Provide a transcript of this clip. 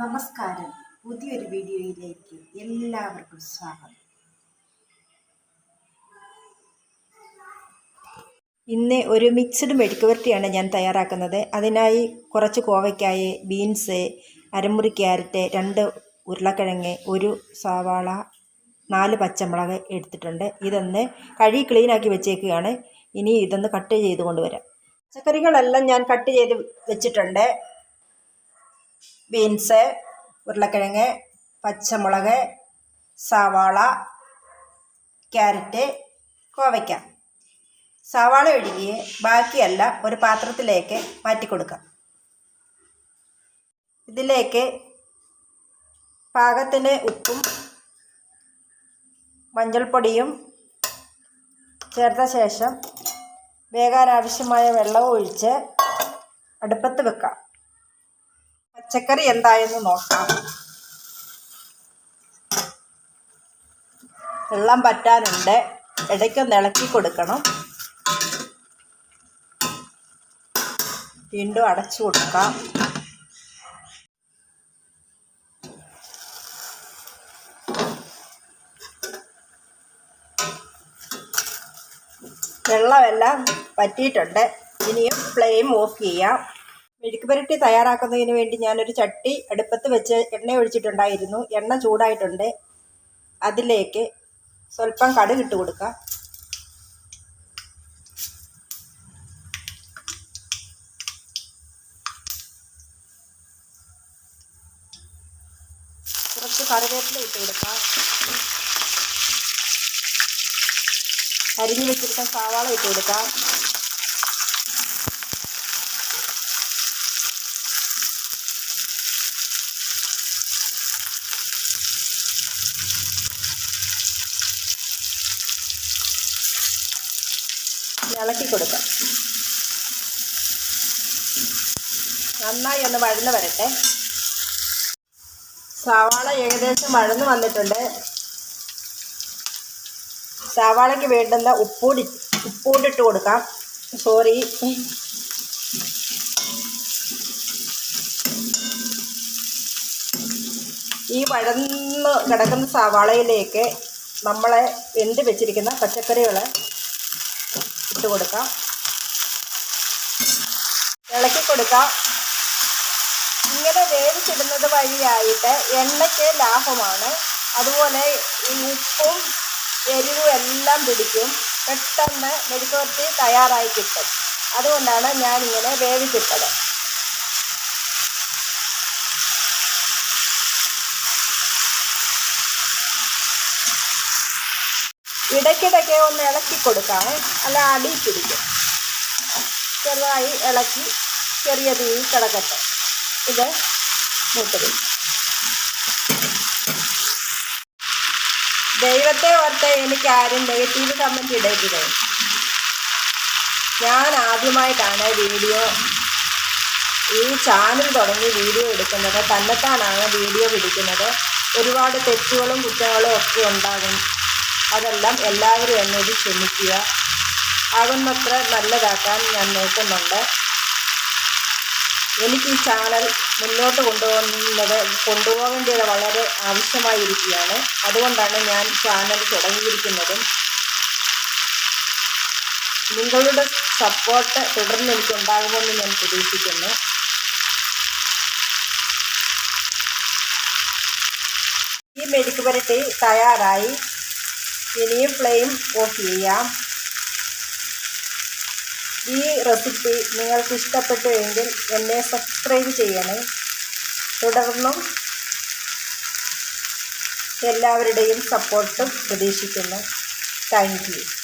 നമസ്കാരം. പുതിയൊരു വീഡിയോയിലേക്ക് എല്ലാവർക്കും സ്വാഗതം. ഇന്ന് ഒരു മിക്സഡ് മിക്സ്ഡ് മെഴുക്കുവരട്ടിയാണ് ഞാൻ തയ്യാറാക്കുന്നത്. അതിനായി കുറച്ച് കോവയ്ക്കായ ബീൻസ് അരമുറി ക്യാരറ്റ് രണ്ട് ഉരുളക്കിഴങ്ങ് ഒരു സവാള നാല് പച്ചമുളക് എടുത്തിട്ടുണ്ട്. ഇതൊന്ന് കഴുകി ക്ലീനാക്കി വെച്ചേക്കുകയാണ്. ഇനി ഇതൊന്ന് കട്ട് ചെയ്ത് കൊണ്ടുവരാം പച്ചക്കറികളെല്ലാം ഞാൻ കട്ട് ചെയ്ത് വെച്ചിട്ടുണ്ട്. ബീൻസ് ഉരുളക്കിഴങ്ങ് പച്ചമുളക് സവാള ക്യാരറ്റ് കോവയ്ക്ക. സവാള ഒഴുകിയ ബാക്കിയെല്ലാം ഒരു പാത്രത്തിലേക്ക് മാറ്റി കൊടുക്കാം ഇതിലേക്ക് പാകത്തിന് ഉപ്പും മഞ്ഞൾപ്പൊടിയും ചേർത്ത ശേഷം വേകാനാവശ്യമായ വെള്ളവും ഒഴിച്ച് അടുപ്പത്ത് വെക്കാം പച്ചക്കറി എന്തായെന്ന് നോക്കാം. വെള്ളം പറ്റാനുണ്ട് ഇടയ്ക്കൊന്ന് ഇളക്കി കൊടുക്കണം. വീണ്ടും അടച്ചു കൊടുക്കാം. വെള്ളമെല്ലാം പറ്റിയിട്ടുണ്ട് ഇനിയും ഫ്ലെയിം ഓഫ് ചെയ്യാം. മെഴുക്ക് പുരട്ടി തയ്യാറാക്കുന്നതിന് വേണ്ടി ഞാനൊരു ചട്ടി അടുപ്പത്ത് വെച്ച് എണ്ണ ഒഴിച്ചിട്ടുണ്ടായിരുന്നു. എണ്ണ ചൂടായിട്ടുണ്ട്. അതിലേക്ക് സ്വല്പം കടുക് ഇട്ട് കൊടുക്കാം. കുറച്ച് കറിവേപ്പില ഇട്ട് കൊടുക്കാം. അരിഞ്ഞു വെച്ചിരിക്കുന്ന സവാള ഇട്ട് കൊടുക്കാം. ഇളക്കി കൊടുക്കാം. നന്നായി ഒന്ന് വഴന്ന് വരട്ടെ. സവാള ഏകദേശം വഴന്ന് വന്നിട്ടുണ്ട്. സവാളയ്ക്ക് വേണ്ടുന്ന ഉപ്പൂടി ഉപ്പൂടിട്ട് കൊടുക്കാം. സോറി. ഈ വഴന്ന് കിടക്കുന്ന സവാളയിലേക്ക് നമ്മളെ വെന്ത് വെച്ചിരിക്കുന്ന പച്ചക്കറികൾ ഇട്ട് കൊടുക്കാം. ഇളക്കി കൊടുക്കാം. ഇങ്ങനെ വേവിച്ചിടുന്നത് വഴിയായിട്ട് എണ്ണയ്ക്ക് ലാഭമാണ്. അതുപോലെ ഈ ഉപ്പും എരിവും എല്ലാം പിടിക്കും. പെട്ടെന്ന് മെഴുക്കുവരട്ടി തയ്യാറായി കിട്ടും. അതുകൊണ്ടാണ് ഞാനിങ്ങനെ വേവിച്ചിട്ടത്. ഇടയ്ക്കിടയ്ക്ക് ഒന്ന് ഇളക്കി കൊടുക്കാമേ അല്ല അടി പിടിക്കും. ചെറുതായി ഇളക്കി ചെറിയ തീ കിടക്കട്ടെ ഇത് മൂത്തത് ദൈവത്തെ ഓർത്ത് എനിക്ക് ആരും നെഗറ്റീവ് കമന്റ് ഇടരുത്. ഞാൻ ആദ്യമായിട്ടാണ് വീഡിയോ ഈ ചാനൽ തുടങ്ങി വീഡിയോ എടുക്കുന്നത്. തന്നെത്താനാണ് വീഡിയോ പിടിക്കുന്നത്. ഒരുപാട് തെറ്റുകളും കുറ്റങ്ങളും ഒക്കെ ഉണ്ടാകും. അതെല്ലാം എല്ലാവരും എന്നോട് ക്ഷമിക്കുക. ആകുന്നത്ര നല്ലതാക്കാൻ ഞാൻ നോക്കുന്നുണ്ട്. എനിക്ക് ഈ ചാനൽ മുന്നോട്ട് കൊണ്ടുപോകുന്നത് കൊണ്ടുപോകേണ്ടത് വളരെ ആവശ്യമായിരിക്കുകയാണ്. അതുകൊണ്ടാണ് ഞാൻ ചാനൽ തുടങ്ങിയിരിക്കുന്നതും. നിങ്ങളുടെ സപ്പോർട്ട് തുടർന്ന് എനിക്ക് ഉണ്ടാകുമെന്ന് ഞാൻ പ്രതീക്ഷിക്കുന്നു. ഈ മെഴുക്ക് പുരട്ടി തയ്യാറായി. ഇനിയും ഫ്ലെയിം ഓഫ് ചെയ്യാം ഈ റെസിപ്പി നിങ്ങൾക്ക് ഇഷ്ടപ്പെട്ടു എങ്കിൽ എന്നെ സബ്സ്ക്രൈബ് ചെയ്യണേ. തുടർന്നും എല്ലാവരുടെയും സപ്പോർട്ടും പ്രതീക്ഷിക്കുന്നു. Thank you